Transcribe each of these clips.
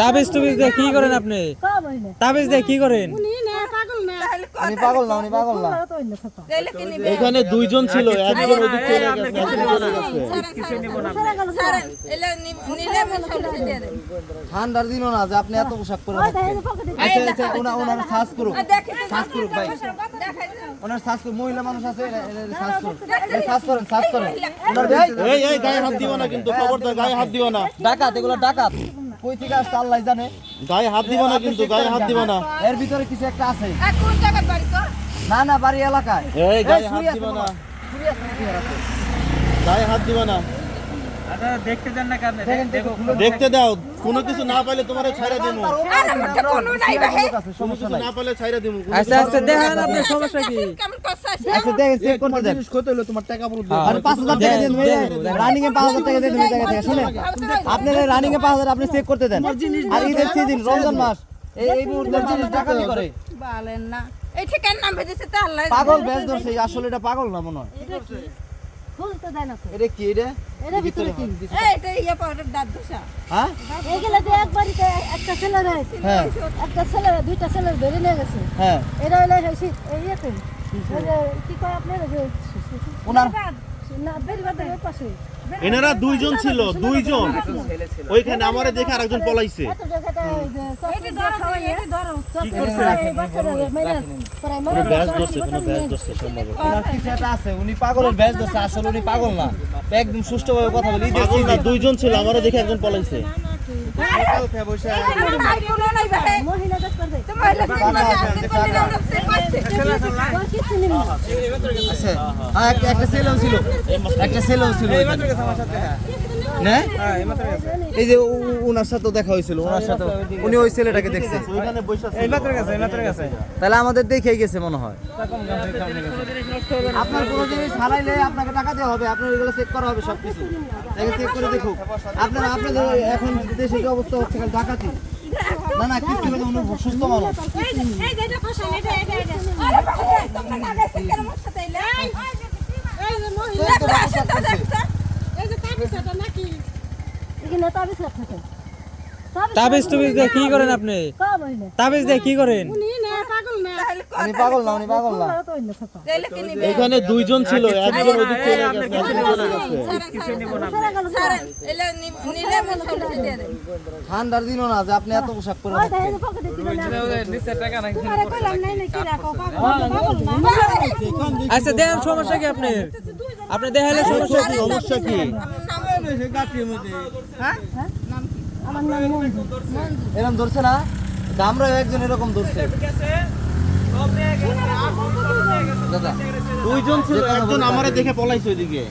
তাবিজ টুবিজ দিয়ে কি করেন আপনি? তাবিজ দিয়ে কি করেন? উনি পাগল না। উনি পাগল না উনি পাগল না। তো হইলে থাকা এখানে দুইজন ছিল একজন ওদিক চলে গেছে একজন চলে গেছে ঠান্ডার দিনও না যে আপনি এত পোশাক পরে আচ্ছা আচ্ছা ওনার সাজ করুক। সাজ করুক ভাই। ওনার শ্বাস মহিলা মানুষ আছে শ্বাস করেন সাজ করেন। এই এই গায়ে হাত দিও না কিন্তু খবরদার গায়ে হাত দিও না। ডাকাত এগুলো ডাকাত। কই থেকে আসছে আল্লাহ জানে। গায়ে হাত দিও না কিন্তু গায়ে হাত দিও না। এর ভিতরে কিছু একটা আছে। না না বাড়ি এলাকায়। এই গায়ে হাত দিও না? গায়ে হাত দিও না। দেখতে দেন দাও কোনো কিছু না পাইলে তোমার ছাইরা দিমু। কোনো কিছু না পাইলে ছাইরা দিমু আচ্ছা আচ্ছা দেখেন আপনার সমস্যা কি? আচ্ছা দেখেন চেক করতে দেন কত হলো তোমার টাকা বলো আর পাঁচ হাজার টাকা দিয়ে রানিং এ পাঁচ হাজার টাকা দিয়ে জায়গা থেকে শুনেন আপনার রানিং এ পাঁচ হাজার আপনি চেক করতে দেন। আর ঈদের সিজন রমজান মাস। এই এই মুহূর্তে জিনিস ডাকাতি করে। বলেন না। এই ঠিকার নাম ভেজেছে তো আল্লাহ পাগল বেশ ধরছে আসলে এটা পাগল না মনে হয়। এটা কি? খুলতে দেয় না তো। এটা কি এটা? এর ভিতরে কি এটা ইয়ে পাউডার দাঁত দোষা হ্যাঁ? এগুলা তো এক বাড়িতে একটা ছেলে রয় হ্যাঁ। একটা ছেলে দুইটা ছেলে ধরে নিয়ে গেছে। হ্যাঁ। এরা হইলে হেসি ইয়েতে। কি কয় আপনার? ওনার না বেরিবাদের পাশে। এনারা দুইজন ছিল দুইজন। ওইখানে আমারে দেখে আরেকজন পলাইছে। দুইজন ছিল আমারে দেখে একজন পলাইছে। একটা- একটা ছেলেও ছিল একটা ছেলেও ছিল। না? এই যে উনার সাথেও দেখা হয়েছিল ওনার সাথে উনি ওই ছেলেটাকে দেখছে। তাহলে আমাদের দেখেই গেছে মনে হয়। আপনার কোনো জিনিস হারাইলে আপনাকে টাকা দেওয়া হবে আপনার এগুলো চেক করা হবে সবকিছু। এগুলো চেক করে দেখুক। আপনার আপনাদের এখন দেশে কি অবস্থা হচ্ছে খালি ডাকাতি। না না কিছু না উনি সুস্থ মানুষ। তাবিজ টুবিজ দিয়ে কি করেন আপনি? তাবিজ দিয়ে কি করেন? উনি পাগল না উনি পাগল এখানে দুইজন ছিল একজন ওদিক চলে গেছে একজন চলে গেছে। ঠান্ডার দিনও না যে আপনি এত পোশাক পরে আচ্ছা দেখেন সমস্যা কি আপনার? আপনি দেখালে সমস্যা কি? সমস্যা কি আমার নাম মঞ্জু। এরকম ধরছে না? আমরা একজন এরকম ধরছে। দাদা দুইজন ছিল একজন আমারে দেখে পলাইছে ওইদিকে।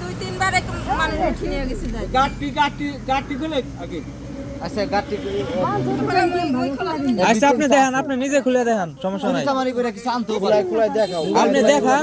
দুই তিনবার এক মানুষ উঠে নিয়ে গেছে যাই আচ্ছা আচ্ছা আপনি দেখেন আপনি নিজে খুলে দেখান সমস্যা নাই। করে কিছু আনতে পারে। আপনি দেখান।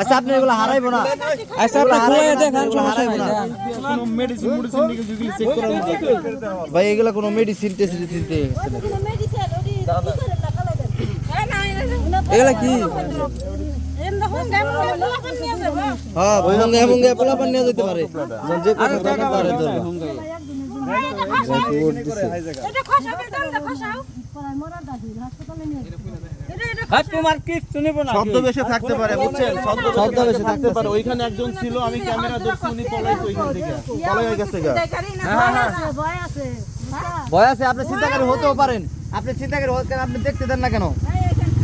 আচ্ছা আপনি এগুলো হারাইবো না। আচ্ছা আপনি খুলে দেখান সমস্যা নাই। দেখান। ভাই এগুলো কোনো মেডিসিন টেস্ট দিতে এগুলা কি? হ্যাঁ ভঙ্গে পোলাপান নিয়ে যেতে পারে। যে কোনো পারে ছদ্মবেশে থাকতে পারে বুঝছেন? ছদ্মবেশে থাকতে পারে। ওইখানে একজন ছিল আমি ক্যামেরা ধরছি উনি পলাইছে ওইখান থেকে। পলাই গেছে ভয় আছে ভয় আছে আপনি চিন্তাকারী হতেও পারেন। আপনি চিন্তাকারী হতে কেন আপনি দেখতে দেন না কেন?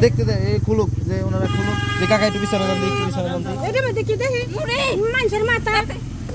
দেখতে দেন এই খুলুক যে ওনারা খুলুক। যে কাকা একটু কসম মুড়ি মাসের মাথা। কি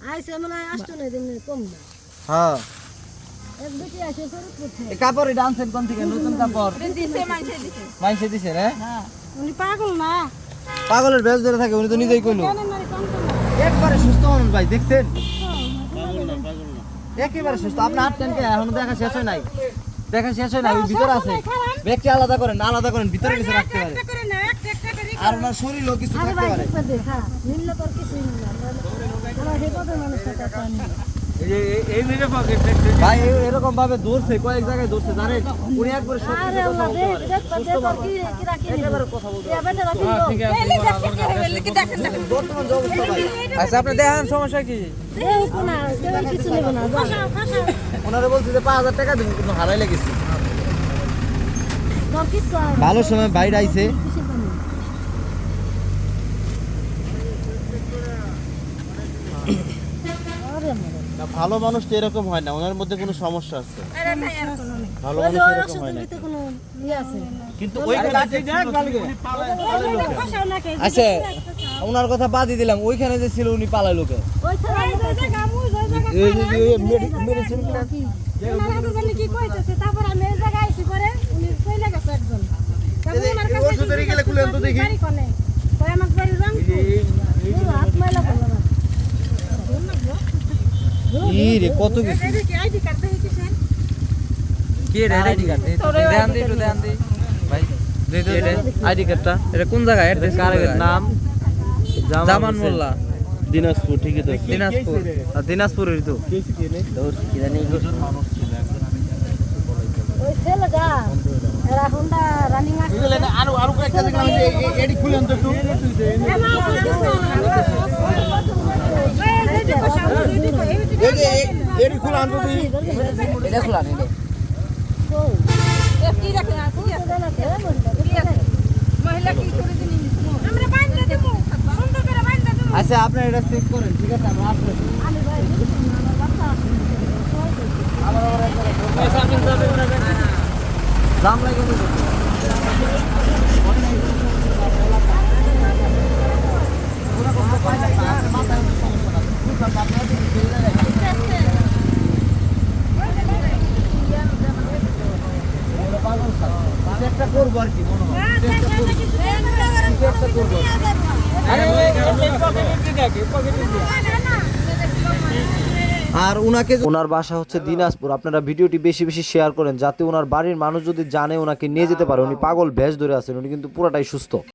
আইসে মানে আসতো না দিন কম না হ্যাঁ। এক দুটি আছে ফরিদপুর থেকে এই কাপড় এটা কোন থেকে? নতুন কাপড়? দিছে মানুষে দিছে। মাইসে দিছে রে? উনি পাগল না। পাগলের বেশ ধরে থাকে উনি তো নিজেই কইলো। একবারে সুস্থ মানুষ ভাই দেখছেন? একেবারে সুস্থ। আপনার হাত টেনকে এখনও দেখা শেষ হয় নাই। দেখা শেষ হয় নাই ভিতরে আছে। ব্যক্তি আলাদা করেন আলাদা করেন ভিতরে কিছু রাখতে পারে। করে না একটা একটা করে আর ওনার শরীরও কিছু থাকতে পারে। দেখবে তোর কিছুই না ভাই এরকম ভাবে দৌড়ছে কয়েক জায়গায় জানেন? উনি একবারে আচ্ছা আপনি দেখান সমস্যা কি? দেখ না কিছু নেব না। ফাঁসাও ফাঁসাও ওনারা বলছে যে পাঁচ হাজার টাকা দিন কিন্তু হারাই লেগেছে। ভালো সময় বাইরে আইছে কিছু তো নেই। আরে আমার না, ভালো মানুষ তো এরকম হয় না ওনার মধ্যে কোনো সমস্যা আছে। আরে নাই আর কোনো নেই। ভালো মানুষ এরকম হয় না। ইয়ে আছে। কিন্তু আচ্ছা ওনার কথা বাদই দিলাম ওইখানে যে ছিল উনি পালাই লোকে। দেখি। বাড়ি কোনে কই আমার বাড়ি রং হাত ময়লা করলাম ই রে কত কিছু? কি কি রে আইডি কার্ড? দেখান দি একটু দেখান দি। ভাই আইডি কার্ডটা। এটা কোন জায়গা অ্যাড্রেস কারের নাম জামান মোল্লা। দিনাজপুর ঠিকই তো। দিনাজপুর। আর দিনাজপুরের তো। ওই ছেলেটা এরা হোন্ডা রানিং আছে আরও আরও কয়েকটা দেখলাম যে এডি খুলে আনতো একটু এই যে এডি খুলে আনতো তুই এটা খুলে আনি এ কি রাখেন আর কি আছে কি আছে মহিলা কি করে দিন আমরা বাইন্দা দেব সুন্দর করে বাইন্দা দেব আচ্ছা আপনি এটা চেক করেন ঠিক আছে আমরা আসলে আমি ভাই আমার বাচ্চা দাম লাগে একটা করব আর কি মনে হয় একটা করব আর ওনাকে ওনার বাসা হচ্ছে দিনাজপুর। আপনারা ভিডিওটি বেশি বেশি শেয়ার করেন যাতে ওনার বাড়ির মানুষ যদি জানে ওনাকে নিয়ে যেতে পারে, উনি পাগল ভেজ ধরে আছেন, উনি কিন্তু পুরাটাই সুস্থ।